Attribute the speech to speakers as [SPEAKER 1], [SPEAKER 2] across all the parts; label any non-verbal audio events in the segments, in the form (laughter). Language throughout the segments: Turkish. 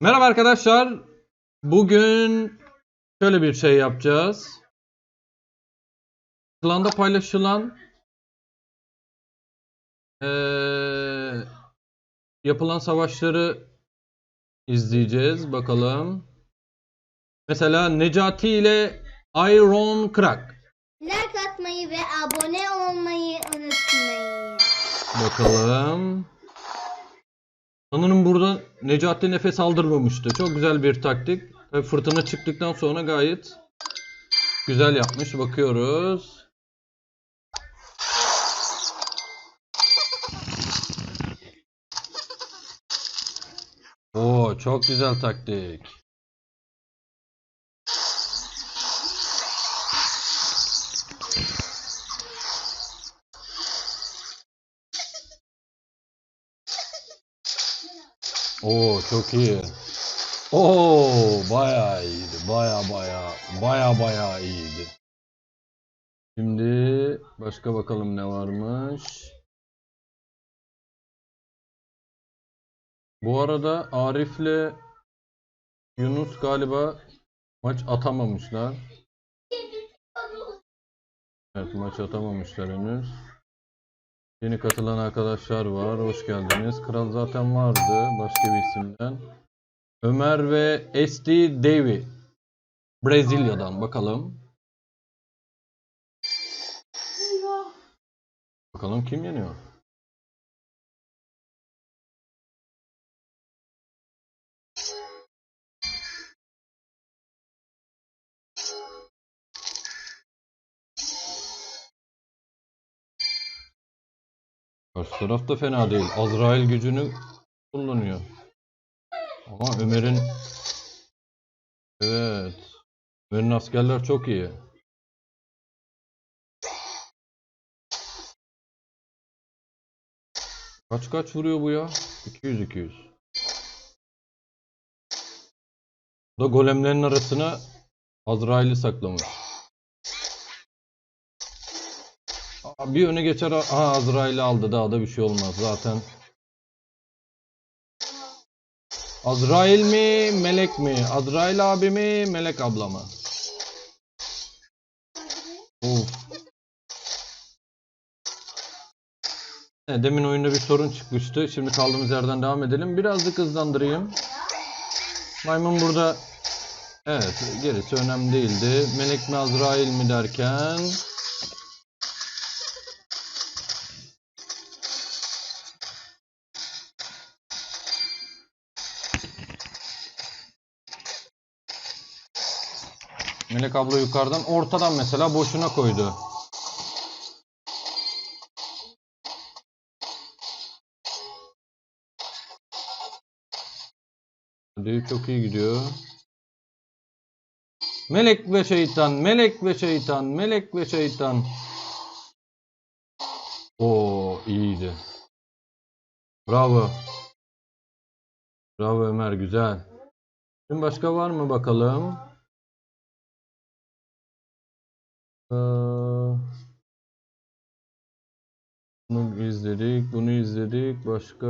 [SPEAKER 1] Merhaba arkadaşlar. Bugün şöyle bir şey yapacağız. Klanda paylaşılan eee, yapılan savaşları izleyeceğiz. Bakalım. Mesela Necati ile Iron Crack.
[SPEAKER 2] Like atmayı ve abone olmayı unutmayın.
[SPEAKER 1] Bakalım. Sanırım burada Necati nefes aldırmamıştı. Çok güzel bir taktik. Tabii fırtına çıktıktan sonra gayet güzel yapmış. Bakıyoruz. Oo çok güzel taktik. Oo çok iyi. Oo bayağı iyiydi. Baya baya baya baya iyiydi. Şimdi başka bakalım ne varmış. Bu arada Arif'le Yunus galiba maç atamamışlar. Evet maç atamamışlar henüz. Yeni katılan arkadaşlar var. Hoş geldiniz. Kral zaten vardı. Başka bir isimden. Ömer ve Esti Davy. Brezilya'dan bakalım. Bakalım kim yeniyor? Karşı taraf da fena değil. Azrail gücünü kullanıyor. Ama Ömer'in Evet. Ömer'in askerler çok iyi. Kaç kaç vuruyor bu ya? 200 200. Bu da golemlerin arasına Azrail'i saklamış. Aa, Bir öne geçer. Aha Azrail'i aldı. Daha da bir şey olmaz zaten. Azrail mi, melek mi? Azrail abi mi, melek abla mı? Of. Demin oyunda bir sorun çıkmıştı. Şimdi kaldığımız yerden devam edelim. Birazcık hızlandırayım. Maymun burada Evet, gerisi önemli değildi. Melek mi, Azrail mi derken Melek abla yukarıdan ortadan mesela boşuna koydu. Hadi çok iyi gidiyor. Melek ve şeytan, melek ve şeytan, melek ve şeytan. Oo iyiydi. Bravo. Bravo Ömer güzel. Şimdi başka var mı bakalım? Bunu izledik, bunu izledik. Başka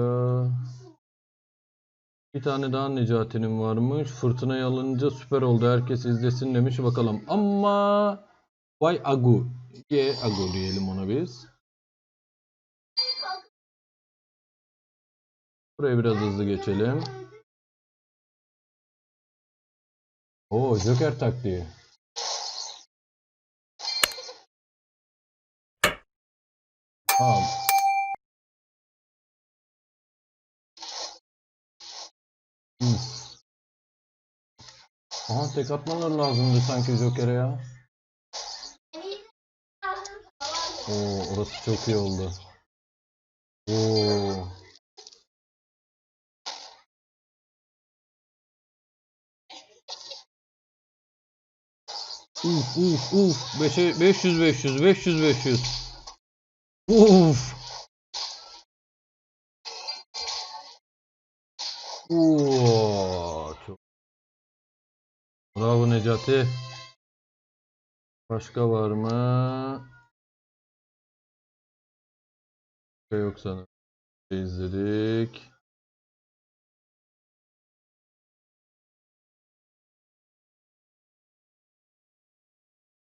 [SPEAKER 1] bir tane daha Necati'nin varmış. Fırtınaya alınca süper oldu. Herkes izlesin demiş. Bakalım. Ama Vay Agu. Ye Agu diyelim ona biz. Buraya biraz hızlı geçelim. Oo Joker taktiği. Tamam. Hmm. Aha tek atmaları lazımdı sanki Joker'e ya. Oo orası çok iyi oldu. Oo. Uf uf uf. Beşe- 500 500 500 500. Uf. Oo, çok. Bravo Necati. Başka var mı? Başka yok sanırım. izledik.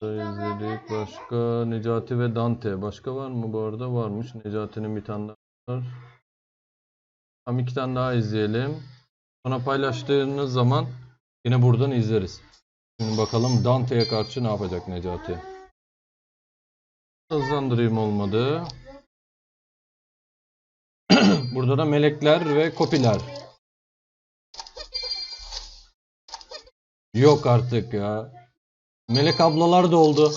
[SPEAKER 1] İzledik. Başka Necati ve Dante. Başka var mı bu arada? Varmış. Necati'nin bir tane daha var. Tam iki tane daha izleyelim. Sonra paylaştığınız zaman yine buradan izleriz. Şimdi bakalım Dante'ye karşı ne yapacak Necati. Hızlandırayım olmadı. (clears throat) Burada da melekler ve kopiler. Yok artık ya. Melek ablalar da oldu.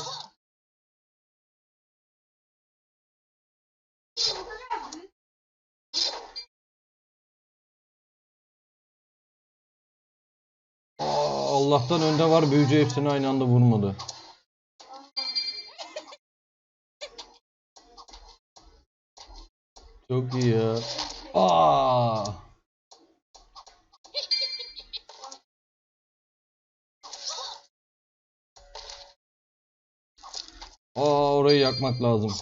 [SPEAKER 1] Allah'tan önde var büyücü hepsini aynı anda vurmadı. Çok iyi ya. Aa! Aa orayı yakmak lazım.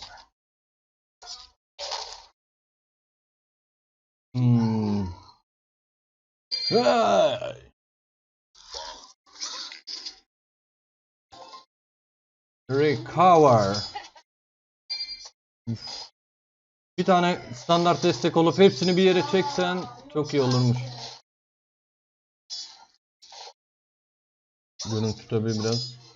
[SPEAKER 1] Hmm. Hey! Recover. Bir tane standart destek olup hepsini bir yere çeksen çok iyi olurmuş. Görüntü tabii biraz.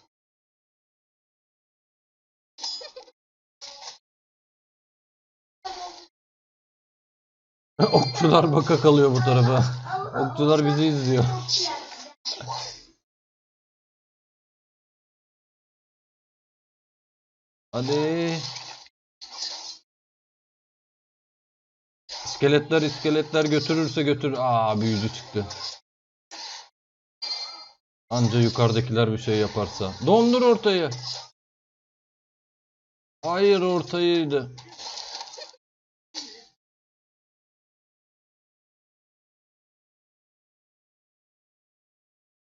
[SPEAKER 1] (laughs) Okçular baka kalıyor bu tarafa. (laughs) Okçular bizi izliyor. Hadi. İskeletler iskeletler götürürse götür. Aa büyücü çıktı. Anca yukarıdakiler bir şey yaparsa. Dondur ortayı. Hayır ortayıydı.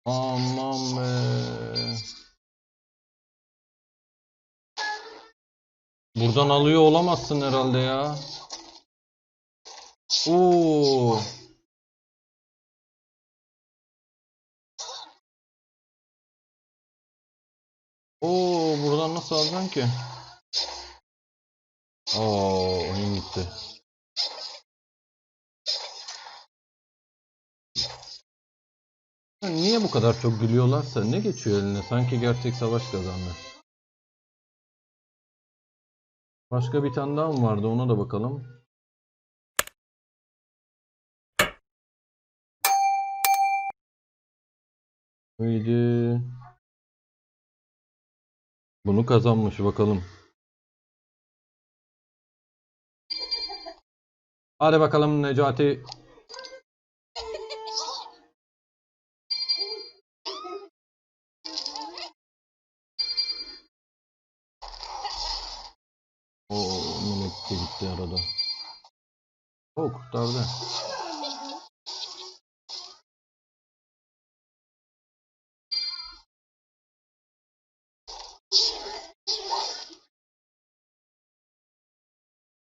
[SPEAKER 1] Aman be. Buradan alıyor olamazsın herhalde ya. Oo. Oo, buradan nasıl alacaksın ki? Oo, oyun gitti. Niye bu kadar çok gülüyorlarsa ne geçiyor eline? Sanki gerçek savaş kazandı. Başka bir tane daha mı vardı? Ona da bakalım. Neydi? Bunu kazanmış bakalım. Hadi bakalım Necati. Oo, de gitti arada. O kurtardı.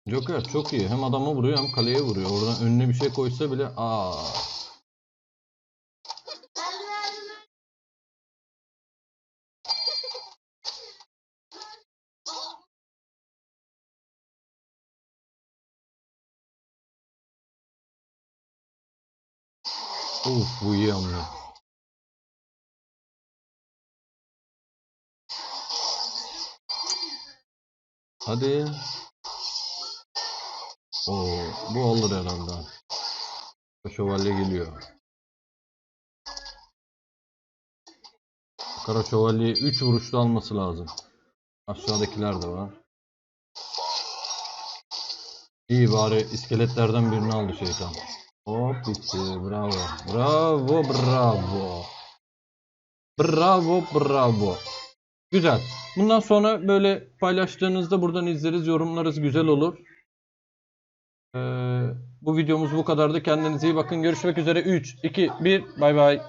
[SPEAKER 1] Joker çok iyi. Hem adama vuruyor hem kaleye vuruyor. Oradan önüne bir şey koysa bile aa. Uf bu hamle. Hadi. Oo, bu olur herhalde. Şövalye geliyor. Kara şövalye 3 vuruşta alması lazım. Aşağıdakiler de var. İyi bari iskeletlerden birini aldı şeytan. Hop bitti. Bravo. Bravo bravo. Bravo bravo. Güzel. Bundan sonra böyle paylaştığınızda buradan izleriz. Yorumlarız güzel olur. Ee, bu videomuz bu kadardı. Kendinize iyi bakın. Görüşmek üzere. 3, 2, 1. Bay bay.